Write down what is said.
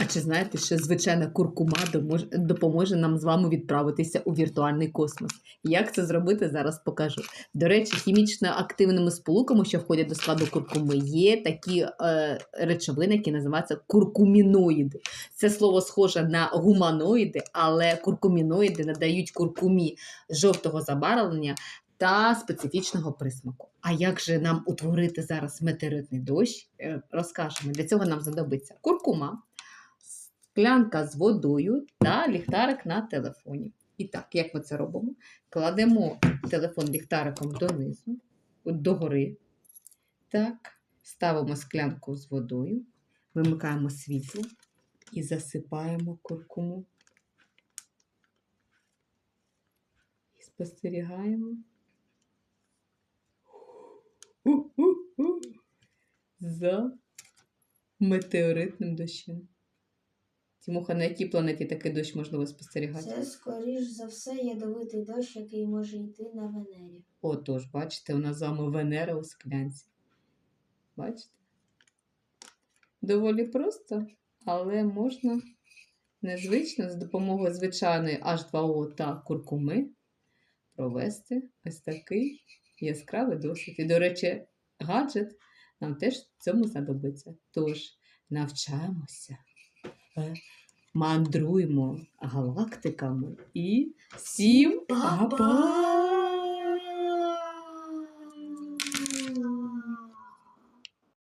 А чи знаєте, що звичайна куркума допоможе нам з вами відправитися у віртуальний космос? Як це зробити, зараз покажу. До речі, хімічно активними сполуками, що входять до складу куркуми, є такі е, речовини, які називаються куркуміноїди. Це слово схоже на гуманоїди, але куркуміноїди надають куркумі жовтого забарвлення та специфічного присмаку. А як же нам утворити зараз метеоритний дощ? Е, Розкажемо. Для цього нам знадобиться куркума, склянка з водою та ліхтарик на телефоні. І так, як ми це робимо? Кладемо телефон ліхтариком донизу, догори. Так, ставимо склянку з водою, вимикаємо світло і засипаємо куркуму. І спостерігаємо. За метеоритним дощем. Тимоха, на якій планеті такий дощ можливо спостерігати? Це, скоріш за все, ядовитий дощ, який може йти на Венері. Отож, бачите, у нас з вами Венера у склянці. Бачите? Доволі просто, але можна незвично за допомогою звичайної H2O та куркуми провести ось такий яскравий досвід. І, до речі, гаджет нам теж в цьому знадобиться. Тож, навчаємося, мандруємо галактиками і всім па-па!